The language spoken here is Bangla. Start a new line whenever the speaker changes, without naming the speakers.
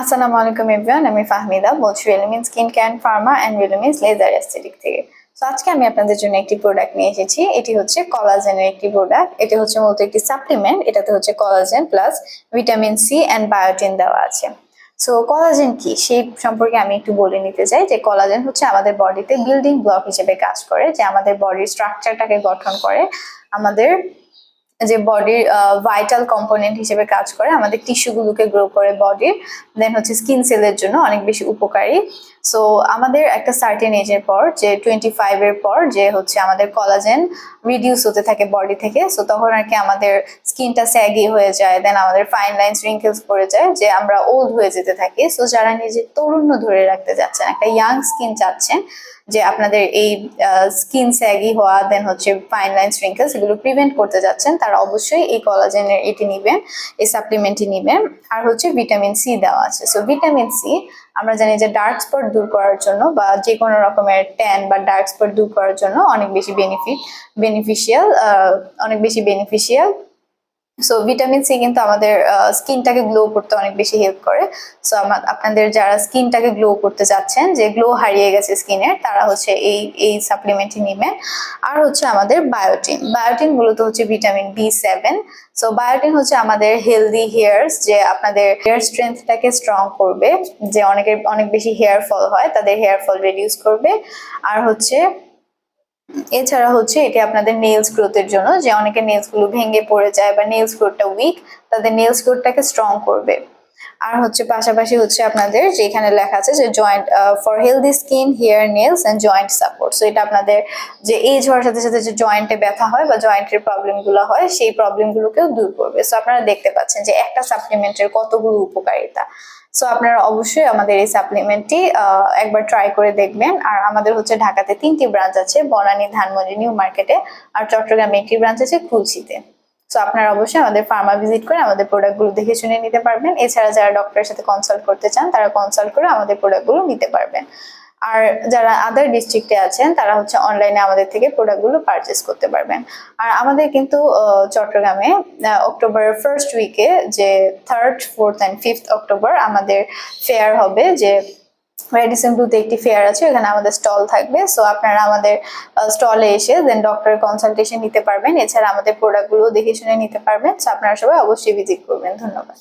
আসসালামু আলাইকুম এভরিওয়ান আমি ফাহমিদা বলছি Realmin skin can pharma and Realmin laser aesthetic থেকে। তো আজকে আমি আপনাদের জন্য একটি প্রোডাক্ট নিয়ে এসেছি, এটি হচ্ছে কলাজেনের একটি প্রোডাক্ট এটি হচ্ছে মূলত একটি সাপ্লিমেন্ট এটাতে হচ্ছে collagen plus vitamin C and biotin দেওয়া আছে। সো কলাজেন কি? সেই সম্পর্কে আমি একটু বলে নিতে চাই যে কলাজেন হচ্ছে আমাদের বডিতে বিল্ডিং ব্লক হিসেবে কাজ করে, যে আমাদের বডির স্ট্রাকচারটাকে গঠন করে, আমাদের যে বডির ভাইটাল কম্পোনেন্ট হিসেবে কাজ করে, আমাদের টিস্যুগুলোকে গ্রো করে বডির দেন হচ্ছে স্কিন সেলের জন্য অনেক বেশি উপকারী। সো আমাদের একটা সার্টেন এজের পর, যে টোয়েন্টি ফাইভের পর, যে হচ্ছে আমাদের কলাজেন রিডিউস হতে থাকে বডি থেকে সো তখন আর কি আমাদের স্কিনটা স্যাগি হয়ে যায় দেন আমাদের ফাইন লাইন্স রিঙ্কেলস পড়ে যায়, যে আমরা ওল্ড হয়ে যেতে থাকি। সো যারা নিজের তরুণ্য ধরে রাখতে যাচ্ছেন একটা ইয়াং স্কিন চাচ্ছেন, যে আপনাদের এই স্কিন স্যাগি হওয়া দেন হচ্ছে ফাইন লাইন্স রিঙ্কেলস এগুলো প্রিভেন্ট করতে যাচ্ছেন তারা অবশ্যই এই কলাজেনের এটি নেবেন এই সাপ্লিমেন্টটি নেবেন আর হচ্ছে ভিটামিন সি দেওয়া আছে। সো ভিটামিন সি আমরা জানি যে ডার্ক স্পট দূর করার জন্য বা যে কোনো রকমের ট্যান বা ডার্ক স্পট দূর করার জন্য অনেক বেশি বেনিফিট বেনিফিশিয়াল অনেক বেশি বেনিফিশিয়াল সো ভিটামিন সি কিন্তু আমাদের স্কিনটাকে গ্লো করতে অনেক বেশি হেল্প করে। সো আপনাদের যারা স্কিনটাকে গ্লো করতে চাচ্ছেন যে গ্লো হারিয়ে গেছে স্কিনের তারা হচ্ছে এই এই সাপ্লিমেন্টটি নেবেন। আর হচ্ছে আমাদের বায়োটিন বায়োটিন মূলত হচ্ছে vitamin B seven so biotin হচ্ছে আমাদের হেলদি হেয়ার্স যে আপনাদের হেয়ার স্ট্রেংথটাকে স্ট্রং করবে, যে অনেকের, অনেক বেশি হেয়ার ফল হয়, তাদের হেয়ার ফল রিডিউস করবে। আর হচ্ছে এছাড়া হচ্ছে এটি আপনাদের নেলস গ্রোথের জন্য, যে অনেকে নেলসগুলো ভেঙে পড়ে যায় বা নেলস গ্রোথটা উইক তাদের নেলস গ্রোথটাকে স্ট্রং করবে। আর হচ্ছে পাশাপাশি হচ্ছে আপনাদের যেখানে লেখা আছে যে joint for healthy skin hair nails and joint support so এটা আপনাদের যে এজ হওয়ার সাথে সাথে যে জয়েন্টে ব্যথা হয় বা জয়েন্টের প্রবলেমগুলো হয়, সেই প্রবলেমগুলোকেও দূর করবে। সো আপনারা দেখতে পাচ্ছেন যে একটা সাপ্লিমেন্টের কতগুলো উপকারিতা। সো আপনারা অবশ্যই আমাদের এই সাপ্লিমেন্টটি একবার ট্রাই করে দেখবেন। আর আমাদের হচ্ছে ঢাকাতে তিনটি ব্রাঞ্চ আছে, বনানী, ধানমন্ডি, নিউ মার্কেটে। আর চট্টগ্রামে একটি ব্রাঞ্চ আছে, খুলশিতে। সো আপনারা অবশ্যই আমাদের ফার্মা ভিজিট করে আমাদের প্রোডাক্টগুলো দেখে শুনে নিতে পারবেন। এছাড়া যারা ডক্টরের সাথে কনসাল্ট করতে চান, তারা কনসাল্ট করে আমাদের প্রোডাক্টগুলো নিতে পারবেন। আর যারা আদার ডিস্ট্রিক্টে আছেন, তারা হচ্ছে অনলাইনে আমাদের থেকে প্রোডাক্টগুলো পারচেস করতে পারবেন। আর আমাদের কিন্তু চট্টগ্রামে অক্টোবর ফার্স্ট উইকে যে third fourth and fifth October আমাদের ফেয়ার হবে যে মেডিসিন ব্লুতে একটি ফেয়ার আছে এখানে আমাদের স্টল থাকবে। সো আপনারা আমাদের স্টলে এসে দেন ডক্টরের কনসালটেশন নিতে পারবেন। এছাড়া আমাদের প্রোডাক্টগুলো দেখে শুনে নিতে পারবেন। সো আপনারা সবাই অবশ্যই ভিজিট করবেন। ধন্যবাদ।